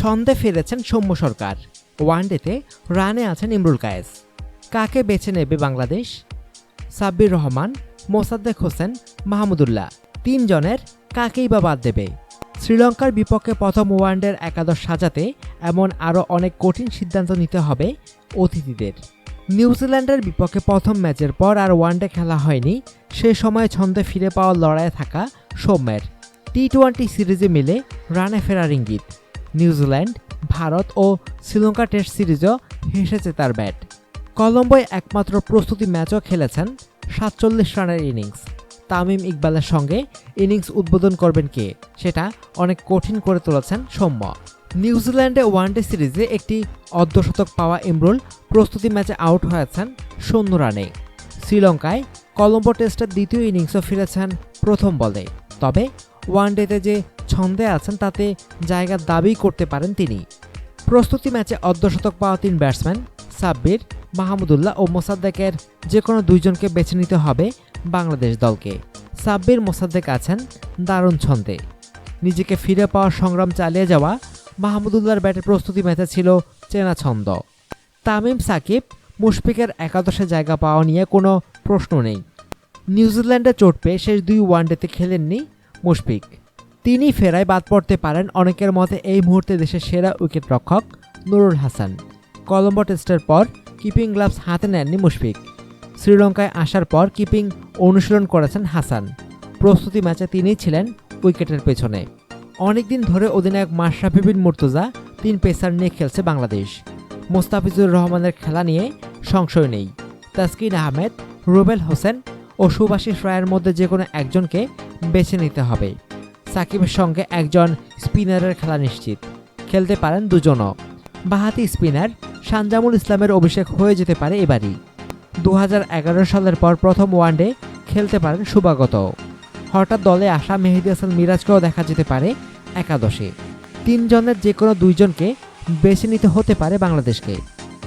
ছন্দে ফিরেছেন সৌম্য সরকার। ওয়ানডেতে রানে আছেন ইমরুল কায়েস। কাকে বেছে নেবে বাংলাদেশ? সাব্বির রহমান, মোসাদ্দেক হোসেন, মাহমুদুল্লাহ। তিনজনের কাকেই বা বাদ দেবে? শ্রীলঙ্কার বিপক্ষে প্রথম ওয়ানডের একাদশ সাজাতে এমন আরও অনেক কঠিন সিদ্ধান্ত নিতে হবে অতিথিদের। নিউজিল্যান্ডের বিপক্ষে প্রথম ম্যাচের পর আর ওয়ানডে খেলা হয়নি, সে সময় ছন্দে ফিরে পাওয়ার লড়াইয়ে থাকা সৌম্যের। টি টোয়েন্টি সিরিজে মিলে রানে ফেরার ইঙ্গিত। নিউজিল্যান্ড ভারত ও শ্রীলঙ্কা টেস্ট সিরিজও হেসেছে তার ব্যাট। কলম্বোয় একমাত্র প্রস্তুতি ম্যাচও খেলেছেন সাতচল্লিশ রানের ইনিংস। তামিম ইকবালের সঙ্গে ইনিংস উদ্বোধন করবেন কে, সেটা অনেক কঠিন করে তুলেছেন সৌম্য। নিউজিল্যান্ডে ওয়ানডে সিরিজে একটি অর্ধশতক পাওয়া ইমরুল প্রস্তুতি ম্যাচে আউট হয়েছেন শূন্য রানে। শ্রীলঙ্কায় কলম্বো টেস্টের দ্বিতীয় ইনিংসও ফিরেছেন প্রথম বলে। তবে ওয়ানডেতে যে ছন্দে আছেন, তাতে জায়গা দাবি করতে পারেন তিনি। প্রস্তুতি ম্যাচে অর্ধশতক পাওয়া তিন ব্যাটসম্যান সাব্বির মাহমুদুল্লাহ ও মোসাদ্দেকের যে কোনো দুইজনকে বেছে নিতে হবে বাংলাদেশ দলকে। সাব্বির, মোসাদ্দেক আছেন দারুণ ছন্দে। নিজেকে ফিরে পাওয়ার সংগ্রাম চালিয়ে যাওয়া মাহমুদুল্লাহর ব্যাটের প্রস্তুতি ম্যাচে ছিল চেনা ছন্দ। তামিম সাকিব, মুশফিকের একাদশে জায়গা পাওয়া নিয়ে কোনো প্রশ্ন নেই। নিউজিল্যান্ডে চোট পেয়ে শেষ দুই ওয়ানডেতে খেলেননি মুশফিক। তিনি ফেরায় বাদ পড়তে পারেন অনেকের মতে এই মুহূর্তে দেশের সেরা উইকেট রক্ষক নুরুল হাসান। কলম্বো টেস্টের পর কিপিং গ্লাভস হাতে নেননি মুশফিক। শ্রীলঙ্কায় আসার পর কিপিং অনুশীলন করেছেন হাসান। প্রস্তুতি ম্যাচে তিনিই ছিলেন উইকেটের পেছনে। অনেকদিন ধরে অধিনায়ক মাশরাফি বিন মুর্তজা তিন পেসার নিয়ে খেলছে বাংলাদেশ। মোস্তাফিজুর রহমানের খেলা নিয়ে সংশয় নেই। তাসকিন আহমেদ, রুবেল হোসেন ও সুভাষিস রায়ের মধ্যে যে কোনো একজনকে বেছে নিতে হবে। সাকিবের সঙ্গে একজন স্পিনারের খেলা নিশ্চিত। খেলতে পারেন দুজনও। বাহাতি স্পিনার সানজামুল ইসলামের অভিষেক হয়ে যেতে পারে এবারই। দু হাজার এগারো সালের পর প্রথম ওয়ানডে খেলতে পারেন সুবাগত। হঠাৎ দলে আসা মেহেদি হাসান মিরাজকেও দেখা যেতে পারে একাদশে। তিনজনের যে কোনো দুইজনকে বেছে নিতে হতে পারে বাংলাদেশকে।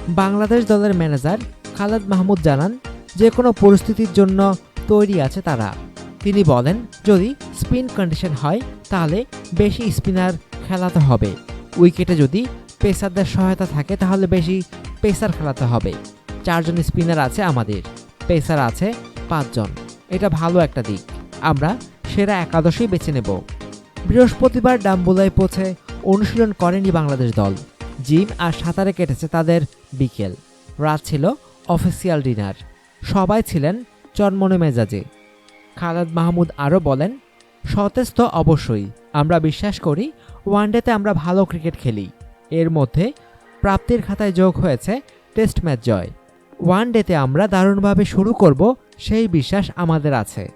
বাংলাদেশ দলের ম্যানেজার খালেদ মাহমুদ জানান যে কোনো পরিস্থিতির জন্য তৈরি আছে তারা। তিনি বলেন, যদি স্পিন কন্ডিশন হয়, তাহলে বেশি স্পিনার খেলাতে হবে। উইকেটে যদি পেসারদের সহায়তা থাকে, তাহলে বেশি পেসার খেলাতে হবে। চারজন স্পিনার আছে আমাদের। পেসার আছে পাঁচজন। এটা ভালো একটা দিক। আমরা সেরা একাদশই বেছে নেব। বৃহস্পতিবার ডাম্বুলায় পৌঁছে অনুশীলন করেনি বাংলাদেশ দল। জিম আর সাঁতারে কেটেছে তাদের বিকেল। রাত ছিল অফিসিয়াল ডিনার। সবাই ছিলেন চনমনে মেজাজে। খালাদ মাহমুদ আরও বলেন, সতেজ তো অবশ্যই, আমরা বিশ্বাস করি ওয়ানডেতে আমরা ভালো ক্রিকেট খেলি। এর মধ্যে প্রাপ্তির খাতায় যোগ হয়েছে টেস্ট ম্যাচ জয়। ওয়ানডেতে আমরা দারুণভাবে শুরু করব, সেই বিশ্বাস আমাদের আছে।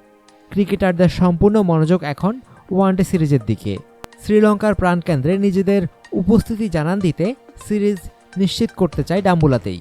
ক্রিকেটারদের সম্পূর্ণ মনোযোগ এখন ওয়ানডে সিরিজের দিকে। শ্রীলঙ্কার প্রাণকেন্দ্রে নিজেদের উপস্থিতি জানান দিতে সিরিজ নিশ্চিত করতে চায় ডাম্বুলাতেই।